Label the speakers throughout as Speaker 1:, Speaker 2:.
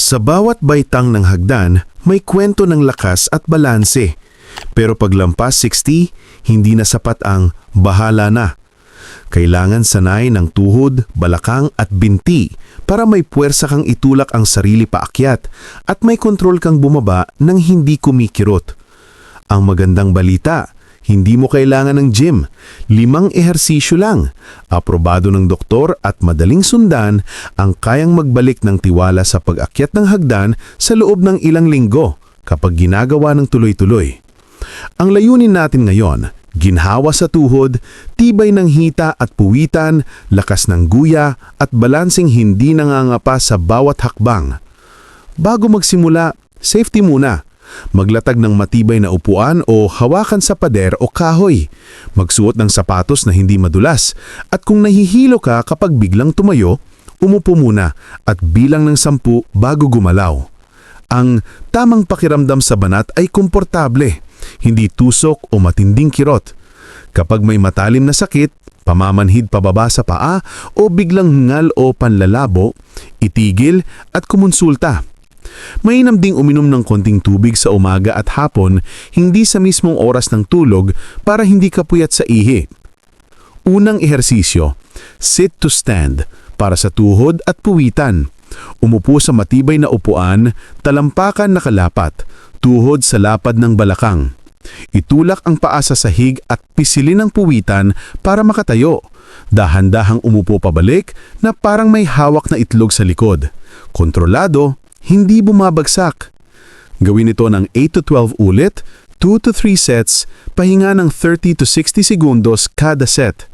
Speaker 1: Sa bawat baitang ng hagdan, may kwento ng lakas at balanse. Pero paglampas 60, hindi na sapat ang bahala na. Kailangan sanay ng tuhod, balakang at binti para may puwersa kang itulak ang sarili paakyat at may kontrol kang bumaba nang hindi kumikirot. Ang magandang balita, hindi mo kailangan ng gym. Limang ehersisyo lang. Aprobado ng doktor at madaling sundan ang kayang magbalik ng tiwala sa pag-akyat ng hagdan sa loob ng ilang linggo kapag ginagawa ng tuloy-tuloy. Ang layunin natin ngayon, ginhawa sa tuhod, tibay ng hita at puwitan, lakas ng guya at balansing hindi nangangapa sa bawat hakbang. Bago magsimula, safety muna. Maglatag ng matibay na upuan o hawakan sa pader o kahoy. Magsuot ng sapatos na hindi madulas. At kung nahihilo ka kapag biglang tumayo, umupo muna at bilang ng sampu bago gumalaw. Ang tamang pakiramdam sa banat ay komportable, hindi tusok o matinding kirot. Kapag may matalim na sakit, pamamanhid pababa sa paa o biglang hingal o panlalabo, itigil at kumonsulta. Mainam ding uminom ng konting tubig sa umaga at hapon, hindi sa mismong oras ng tulog para hindi ka puyat sa ihi. Unang ehersisyo, sit to stand, para sa tuhod at puwitan. Umupo sa matibay na upuan, talampakan na kalapat, tuhod sa lapad ng balakang. Itulak ang paa sa sahig at pisilin ang puwitan para makatayo. Dahan-dahang umupo pabalik na parang may hawak na itlog sa likod. Kontrolado, hindi bumabagsak. Gawin ito ng 8 to 12 ulit, 2 to 3 sets, pahinga ng 30 to 60 segundos kada set.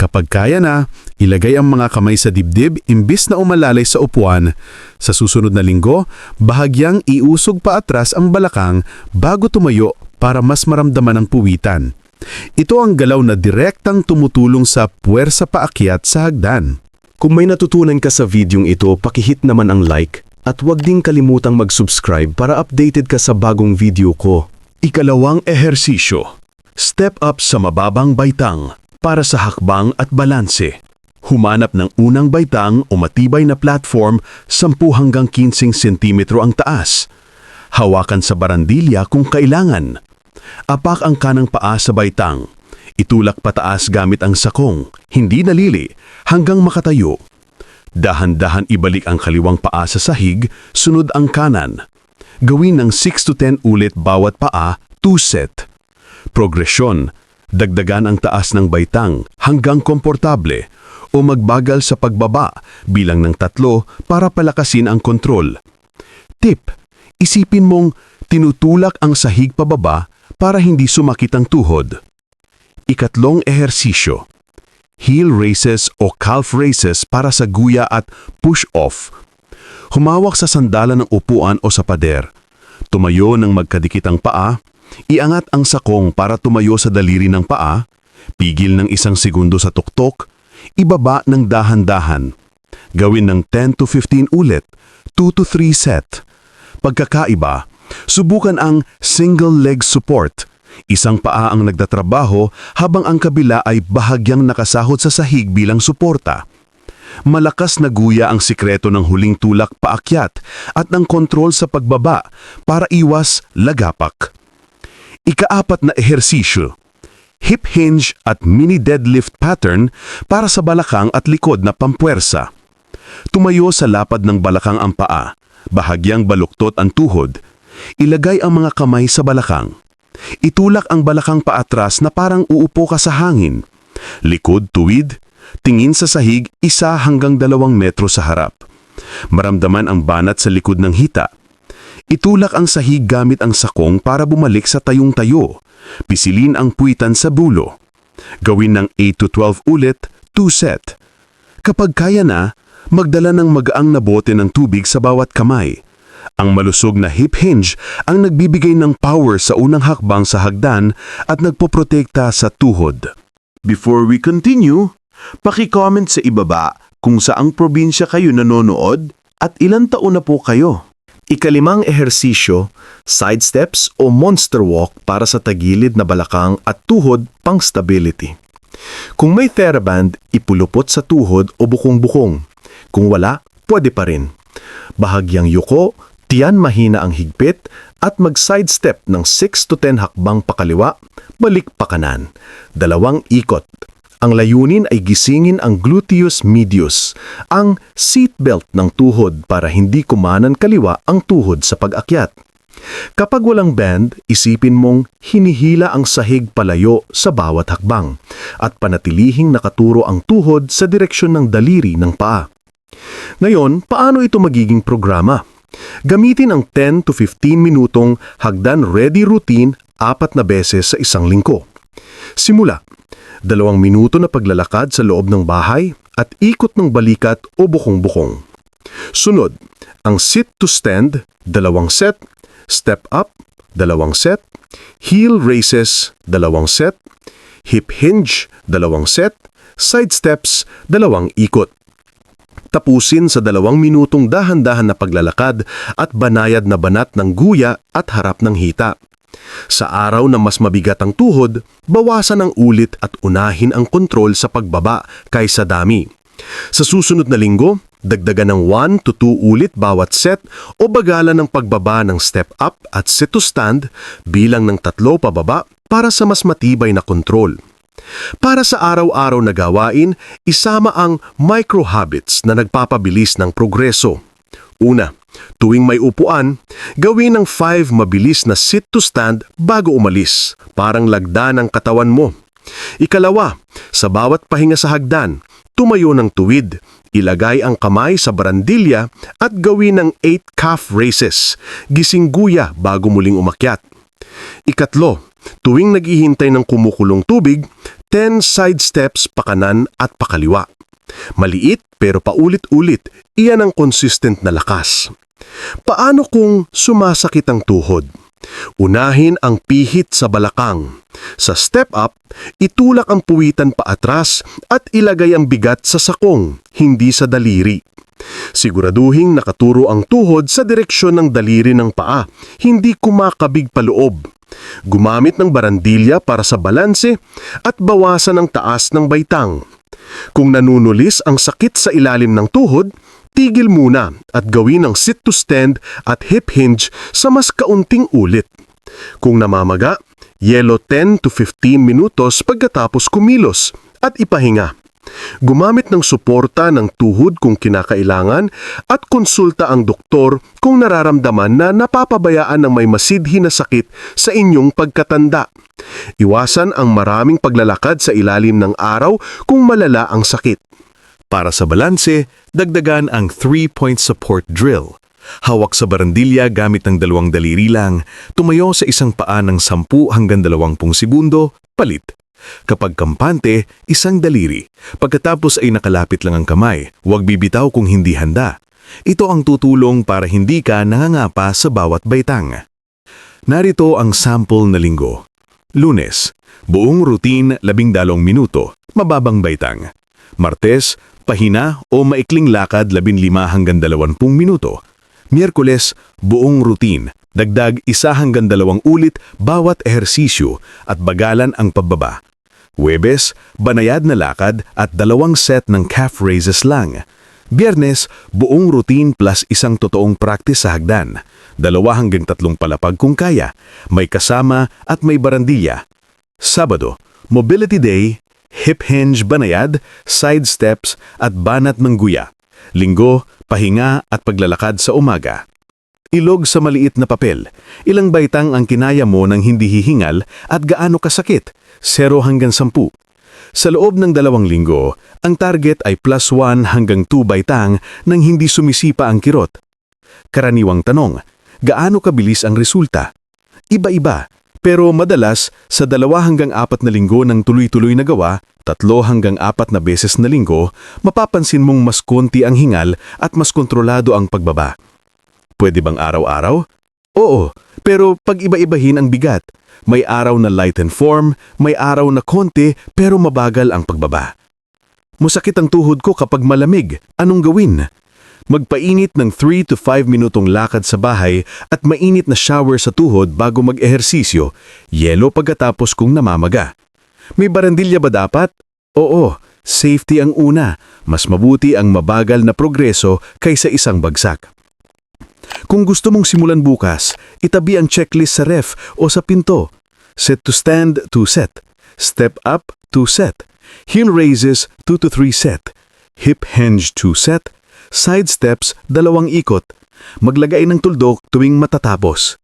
Speaker 1: Kapag kaya na, ilagay ang mga kamay sa dibdib imbis na umalalay sa upuan. Sa susunod na linggo, bahagyang iusog pa atras ang balakang bago tumayo para mas maramdaman ang puwitan. Ito ang galaw na direktang tumutulong sa puwersa paakyat sa hagdan.
Speaker 2: Kung may natutunan ka sa videong ito, pakihit naman ang like at huwag ding kalimutang mag-subscribe para updated ka sa bagong video ko.
Speaker 1: Ikalawang ehersisyo. Step up sa mababang baitang para sa hakbang at balanse. Humanap ng unang baitang o matibay na platform 10 hanggang 15 sentimetro ang taas. Hawakan sa barandilya kung kailangan. Apak ang kanang paa sa baitang. Itulak pataas gamit ang sakong, hindi dalili, hanggang makatayo. Dahan-dahan ibalik ang kaliwang paa sa sahig, sunod ang kanan. Gawin ng 6 to 10 ulit bawat paa, 2 set. Progresyon, dagdagan ang taas ng baitang hanggang komportable o magbagal sa pagbaba bilang ng tatlo para palakasin ang kontrol. Tip, isipin mong tinutulak ang sahig pababa para hindi sumakit ang tuhod. Ikatlong ehersisyo, heel raises o calf raises para sa guya at push-off. Humawak sa sandalan ng upuan o sa pader. Tumayo ng magkadikit ang paa, iangat ang sakong para tumayo sa daliri ng paa, pigil ng isang segundo sa tuktok, ibaba ng dahan-dahan. Gawin ng 10 to 15 ulit, 2 to 3 set. Pagkakaiba, subukan ang single leg support. Isang paa ang nagdatrabaho habang ang kabila ay bahagyang nakasahod sa sahig bilang suporta. Malakas na guya ang sikreto ng huling tulak paakyat at ng kontrol sa pagbaba para iwas lagapak. Ikaapat na ehersisyo, hip hinge at mini deadlift pattern para sa balakang at likod na pampuwersa. Tumayo sa lapad ng balakang ang paa, bahagyang baluktot ang tuhod. Ilagay ang mga kamay sa balakang. Itulak ang balakang paatras na parang uupo ka sa hangin. Likod tuwid, tingin sa sahig isa hanggang dalawang metro sa harap. Maramdaman ang banat sa likod ng hita. Itulak ang sahig gamit ang sakong para bumalik sa tayong tayo. Pisilin ang puwitan sa bulo. Gawin ng 8 to 12 ulit, 2 set. Kapag kaya na, magdala ng magaang na bote ng tubig sa bawat kamay. Ang malusog na hip hinge ang nagbibigay ng power sa unang hakbang sa hagdan at nagpoprotekta sa tuhod.
Speaker 3: Before we continue, paki-comment sa ibaba kung saang probinsya kayo nanonood at ilang taon na po kayo.
Speaker 2: Ikalimang ehersisyo, side steps o monster walk para sa tagilid na balakang at tuhod pang stability. Kung may TheraBand, ipulupot sa tuhod o bukong-bukong. Kung wala, pwede pa rin. Bahagyang yuko, tiyan mahina ang higpit, at mag-sidestep ng 6 to 10 hakbang pakaliwa, balik pa kanan. Dalawang ikot. Ang layunin ay gisingin ang gluteus medius, ang seatbelt ng tuhod para hindi kumanan kaliwa ang tuhod sa pag-akyat. Kapag walang band, isipin mong hinihila ang sahig palayo sa bawat hakbang at panatilihing nakaturo ang tuhod sa direksyon ng daliri ng paa. Ngayon, paano ito magiging programa? Gamitin ang 10 to 15 minutong hagdan ready routine apat na beses sa isang linggo. Simula, dalawang minuto na paglalakad sa loob ng bahay at ikot ng balikat o bukong-bukong. Sunod, ang sit to stand, dalawang set, step up, dalawang set, heel raises, dalawang set, hip hinge, dalawang set, side steps, dalawang ikot. Tapusin sa dalawang minutong dahan-dahan na paglalakad at banayad na banat ng guya at harap ng hita. Sa araw na mas mabigat ang tuhod, bawasan ang ulit at unahin ang kontrol sa pagbaba kaysa dami. Sa susunod na linggo, dagdagan ng 1 to 2 ulit bawat set o bagalan ng pagbaba ng step up at sit to stand bilang ng tatlo pababa para sa mas matibay na kontrol. Para sa araw-araw na gawain, isama ang micro habits na nagpapabilis ng progreso. Una, tuwing may upuan, gawin ng 5 mabilis na sit to stand bago umalis, parang lagda ng katawan mo. Ikalawa, sa bawat pahinga sa hagdan, tumayo ng tuwid, ilagay ang kamay sa barandilya at gawin ng 8 calf raises, gising guya bago muling umakyat. Ikatlo, tuwing naghihintay ng kumukulong tubig, 10 side steps pakanan at pakaliwa. Maliit pero paulit-ulit, iyan ang consistent na lakas. Paano kung sumasakit ang tuhod? Unahin ang pihit sa balakang. Sa step up, itulak ang puwitan paatras at ilagay ang bigat sa sakong, hindi sa daliri. Siguraduhing nakaturo ang tuhod sa direksyon ng daliri ng paa, hindi kumakabig paloob. Gumamit ng barandilya para sa balanse at bawasan ang taas ng baitang. Kung nanunulis ang sakit sa ilalim ng tuhod, tigil muna at gawin ang sit to stand at hip hinge sa mas kaunting ulit. Kung namamaga, yelo 10 to 15 minutos pagkatapos kumilos at ipahinga. Gumamit ng suporta ng tuhod kung kinakailangan at konsulta ang doktor kung nararamdaman na napapabayaan ng may masidhi na sakit sa inyong pagkatanda. Iwasan ang maraming paglalakad sa ilalim ng araw kung malala ang sakit.
Speaker 1: Para sa balanse, dagdagan ang 3-point support drill. Hawak sa barandilya gamit ng dalawang daliri lang, tumayo sa isang paa ng 10 hanggang 20 segundo, palit. Kapag kampante, isang daliri. Pagkatapos ay nakalapit lang ang kamay, huwag bibitaw kung hindi handa. Ito ang tutulong para hindi ka nangangapa sa bawat baitang. Narito ang sample na linggo. Lunes, buong routine 12 minuto, mababang baitang. Martes, pahina o maikling lakad 15 hanggang 20 minuto. Miyerkules, buong routine, dagdag isa hanggang dalawang ulit bawat ehersisyo at bagalan ang pabbaba. Huwebes, banayad na lakad at dalawang set ng calf raises lang. Biyernes, buong routine plus isang totoong practice sa hagdan. Dalawa hanggang tatlong palapag kung kaya, may kasama at may barandilya. Sabado, mobility day, hip hinge banayad, side steps at banat ng guya. Linggo, pahinga at paglalakad sa umaga. Ilog sa maliit na papel. Ilang baitang ang kinaya mo ng hindi hihingal at gaano kasakit? 0 hanggang 10. Sa loob ng dalawang linggo, ang target ay plus 1 hanggang 2 baitang nang hindi sumisipa ang kirot. Karaniwang tanong, gaano kabilis ang resulta? Iba-iba, pero madalas sa dalawa hanggang apat na linggo ng tuloy-tuloy na gawa, tatlo hanggang apat na beses na linggo, mapapansin mong mas konti ang hingal at mas kontrolado ang pagbaba. Pwede bang araw-araw? Oo, pero pag iba-ibahin ang bigat. May araw na light and form, may araw na konti pero mabagal ang pagbaba. Musakit ang tuhod ko kapag malamig. Anong gawin? Magpainit ng 3 to 5 minutong lakad sa bahay at mainit na shower sa tuhod bago mag-ehersisyo, yelo pagkatapos kung namamaga. May barandilya ba dapat? Oo,
Speaker 2: Safety ang una, mas mabuti ang mabagal na progreso kaysa isang bagsak. Kung gusto mong simulan bukas, itabi ang checklist sa ref o sa pinto. Set to stand, to set. Step up, to set. Heel raises, 2 to 3 set. Hip hinge, 2 set. Side steps, dalawang ikot. Maglagay ng tuldok tuwing matatapos.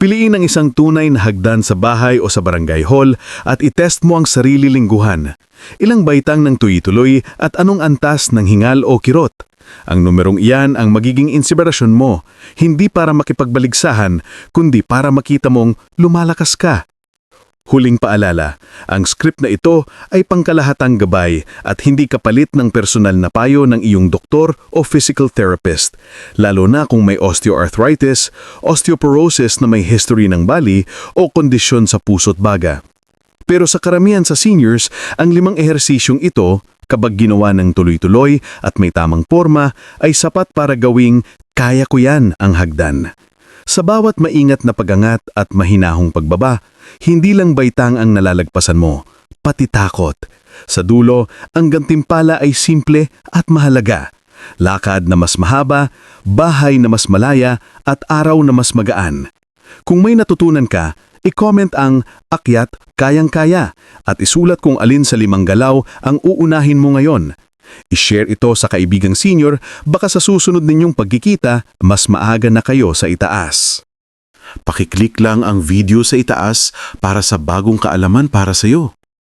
Speaker 2: Piliin ang isang tunay na hagdan sa bahay o sa barangay hall at itest mo ang sarili lingguhan. Ilang baitang ng tuyi-tuloy at anong antas ng hingal o kirot. Ang numerong iyan ang magiging inspirasyon mo, hindi para makipagbaligsahan, kundi para makita mong lumalakas ka. Huling paalala, ang script na ito ay pangkalahatang gabay at hindi kapalit ng personal na payo ng iyong doktor o physical therapist, lalo na kung may osteoarthritis, osteoporosis na may history ng bali o kondisyon sa puso't baga. Pero sa karamihan sa seniors, ang limang ehersisyong ito, kapag ginawa ng tuloy-tuloy at may tamang forma, ay sapat para gawing kaya ko yan ang hagdan. Sa bawat maingat na pagangat at mahinahong pagbaba, hindi lang baitang ang nalalagpasan mo, pati takot. Sa dulo, ang gantimpala ay simple at mahalaga. Lakad na mas mahaba, bahay na mas malaya, at araw na mas magaan. Kung may natutunan ka, i-comment ang akyat kayang-kaya at isulat kung alin sa limang galaw ang uunahin mo ngayon. I-share ito sa kaibigang senior baka sa susunod ninyong pagkikita mas maaga na kayo sa itaas.
Speaker 3: Pakiclick lang ang video sa itaas para sa bagong kaalaman para sa iyo.